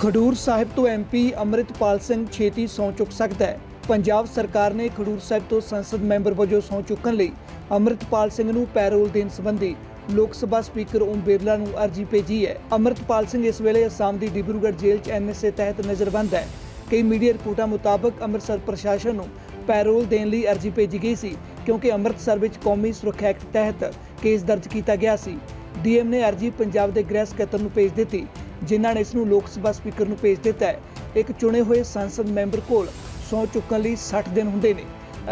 ਖਡੂਰ ਸਾਹਿਬ ਤੋਂ ਐਮਪੀ ਅੰਮ੍ਰਿਤਪਾਲ ਸਿੰਘ ਛੇਤੀ ਸਹੁੰ ਚੁੱਕ ਸਕਦਾ ਹੈ। ਪੰਜਾਬ ਸਰਕਾਰ ਨੇ ਖਡੂਰ ਸਾਹਿਬ ਤੋਂ ਸੰਸਦ ਮੈਂਬਰ ਵਜੋਂ ਸਹੁੰ ਚੁੱਕਣ ਲਈ ਅੰਮ੍ਰਿਤਪਾਲ ਸਿੰਘ ਨੂੰ ਪੈਰੋਲ ਦੇਣ ਸੰਬੰਧੀ ਲੋਕ ਸਭਾ ਸਪੀਕਰ ਓਮ ਬਿਰਲਾ ਨੂੰ ਅਰਜ਼ੀ ਭੇਜੀ ਹੈ। ਅੰਮ੍ਰਿਤਪਾਲ ਸਿੰਘ ਇਸ ਵੇਲੇ ਅਸਾਮ ਦੀ ਡਿਬਰੂਗੜ੍ਹ ਜੇਲ੍ਹ 'ਚ ਐਨਐਸਏ ਤਹਿਤ ਨਜ਼ਰਬੰਦ ਹੈ। ਕਈ ਮੀਡੀਆ ਰਿਪੋਰਟਾਂ ਮੁਤਾਬਕ ਅੰਮ੍ਰਿਤਸਰ ਪ੍ਰਸ਼ਾਸਨ ਨੂੰ ਪੈਰੋਲ ਦੇਣ ਲਈ ਅਰਜ਼ੀ ਭੇਜੀ ਗਈ ਸੀ, ਕਿਉਂਕਿ ਅੰਮ੍ਰਿਤਸਰ ਵਿੱਚ ਕੌਮੀ ਸੁਰੱਖਿਆ ਐਕਟ ਤਹਿਤ ਕੇਸ ਦਰਜ ਕੀਤਾ ਗਿਆ ਸੀ। ਡੀਐਮ ਨੇ ਅਰਜ਼ੀ ਪੰਜਾਬ ਦੇ ਗ੍ਰਹਿ ਸਕੱਤਰ ਨੂੰ ਭੇਜ ਦਿੱਤੀ। ਜਿਨ੍ਹਾਂ ਨੇ ਇਸ ਨੂੰ ਲੋਕ ਸਭਾ ਸਪੀਕਰ ਨੂੰ ਭੇਜ ਦਿੱਤਾ ਹੈ। ਇੱਕ ਚੁਣੇ ਹੋਏ ਸੰਸਦ ਮੈਂਬਰ ਕੋਲ ਸਹੁੰ ਚੁੱਕਣ ਲਈ 60 ਦਿਨ ਹੁੰਦੇ ਨੇ।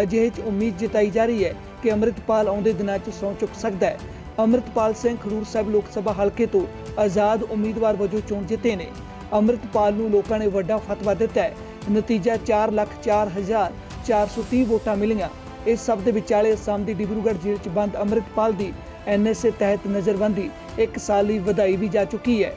ਅਜਿਹੇ 'ਚ ਉਮੀਦ ਜਤਾਈ ਜਾ ਰਹੀ ਹੈ ਕਿ ਅੰਮ੍ਰਿਤਪਾਲ ਆਉਂਦੇ ਦਿਨਾਂ 'ਚ ਸਹੁੰ ਚੁੱਕ ਸਕਦਾ ਹੈ। ਅੰਮ੍ਰਿਤਪਾਲ ਸਿੰਘ ਖਡੂਰ ਸਾਹਿਬ ਲੋਕ ਸਭਾ ਹਲਕੇ ਤੋਂ ਆਜ਼ਾਦ ਉਮੀਦਵਾਰ ਵਜੋਂ ਚੋਣ ਜਿੱਤੇ ਨੇ। ਅੰਮ੍ਰਿਤਪਾਲ ਨੂੰ ਲੋਕਾਂ ਨੇ ਵੱਡਾ ਫਤਵਾ ਦਿੱਤਾ ਹੈ। ਨਤੀਜਾ 404430 ਵੋਟਾਂ ਮਿਲੀਆਂ। ਇਸ ਸਭ ਦੇ ਵਿਚਾਲੇ ਅਸਾਮ ਦੀ ਡਿਬਰੂਗੜ੍ਹ ਜੇਲ੍ਹ 'ਚ ਬੰਦ ਅੰਮ੍ਰਿਤਪਾਲ ਦੀ ਐਨਐਸਏ ਤਹਿਤ ਨਜ਼ਰਬੰਦੀ ਇੱਕ ਸਾਲ ਲਈ ਵਧਾਈ ਵੀ ਜਾ ਚੁੱਕੀ ਹੈ।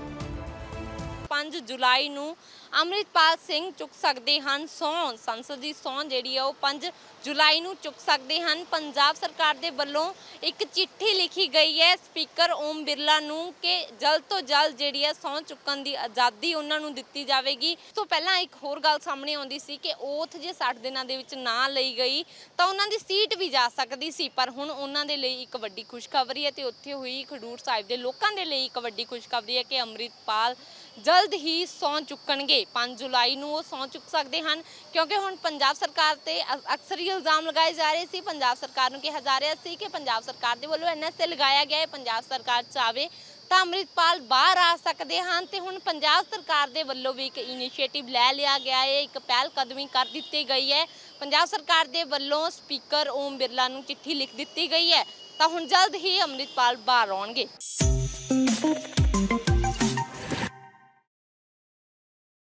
5 ਜੁਲਾਈ ਨੂੰ ਅੰਮ੍ਰਿਤਪਾਲ ਸਿੰਘ ਚੁੱਕ ਸਕਦੇ ਹਨ ਸਹੁੰ ਸੰਸਦ ਦੀ ਸਹੁੰ ਜਿਹੜੀ ਆ ਉਹ 5 ਜੁਲਾਈ ਨੂੰ ਚੁੱਕ ਸਕਦੇ ਹਨ। ਪੰਜਾਬ ਸਰਕਾਰ ਦੇ ਵੱਲੋਂ ਇੱਕ ਚਿੱਠੀ ਲਿਖੀ ਗਈ ਹੈ ਸਪੀਕਰ ਓਮ ਬਿਰਲਾ ਨੂੰ ਕਿ ਜਲਦ ਤੋਂ ਜਲਦ ਜਿਹੜੀ ਹੈ ਸਹੁੰ ਚੁੱਕਣ ਦੀ ਆਜ਼ਾਦੀ ਉਹਨਾਂ ਨੂੰ ਦਿੱਤੀ ਜਾਵੇਗੀ। ਇਸ ਤੋਂ ਪਹਿਲਾਂ ਇੱਕ ਹੋਰ ਗੱਲ ਸਾਹਮਣੇ ਆਉਂਦੀ ਸੀ ਕਿ ਓਥ ਜੇ 60 ਦਿਨਾਂ ਦੇ ਵਿੱਚ ਨਾ ਲਈ ਗਈ ਤਾਂ ਉਹਨਾਂ ਦੀ ਸੀਟ ਵੀ ਜਾ ਸਕਦੀ ਸੀ, ਪਰ ਹੁਣ ਉਹਨਾਂ ਦੇ ਲਈ ਇੱਕ ਵੱਡੀ ਖੁਸ਼ਖਬਰੀ ਹੈ ਤੇ ਉੱਥੇ ਹੋਈ ਖਡੂਰ ਸਾਹਿਬ ਦੇ ਲੋਕਾਂ ਦੇ ਲਈ ਇੱਕ ਵੱਡੀ ਖੁਸ਼ਖਬਰੀ ਹੈ ਕਿ ਅੰਮ੍ਰਿਤਪਾਲ ਜਲਦ ਹੀ ਸਹੁੰ ਚੁੱਕਣਗੇ। 5 ਜੁਲਾਈ ਨੂੰ ਉਹ ਸਹੁੰ ਚੁੱਕ ਸਕਦੇ ਹਨ, ਕਿਉਂਕਿ ਹੁਣ ਪੰਜਾਬ ਸਰਕਾਰ ਤੇ ਅ- ਅਕਸਰ ਹੀ ਇਲਜ਼ਾਮ ਲਗਾਏ ਜਾ ਰਹੇ ਸੀ। ਪੰਜਾਬ ਸਰਕਾਰ ਨੂੰ ਕਿਹਾ ਜਾ ਰਿਹਾ ਸੀ ਕਿ ਪੰਜਾਬ ਸਰਕਾਰ ਦੇ ਵੱਲੋਂ ਐਨਐਸਏ ਲਗਾਇਆ ਗਿਆ ਹੈ, ਪੰਜਾਬ ਸਰਕਾਰ ਚਾਵੇ ਤਾਂ ਅੰਮ੍ਰਿਤਪਾਲ ਬਾਹਰ ਆ ਸਕਦੇ ਹਨ ਤੇ ਹੁਣ ਪੰਜਾਬ ਸਰਕਾਰ ਦੇ ਵੱਲੋਂ ਵੀ ਇੱਕ ਇਨੀਸ਼ੀਏਟਿਵ ਲੈ ਲਿਆ ਗਿਆ ਹੈ, ਇੱਕ ਪਹਿਲ ਕਦਮੀ ਕਰ ਦਿੱਤੀ ਗਈ ਹੈ। ਪੰਜਾਬ ਸਰਕਾਰ ਦੇ ਵੱਲੋਂ ਸਪੀਕਰ ਓਮ ਬਿਰਲਾ ਨੂੰ ਚਿੱਠੀ ਲਿਖ ਦਿੱਤੀ ਗਈ ਹੈ, ਤਾਂ ਹੁਣ ਜਲਦ ਹੀ ਅੰਮ੍ਰਿਤਪਾਲ ਬਾਹਰ ਆਉਣਗੇ।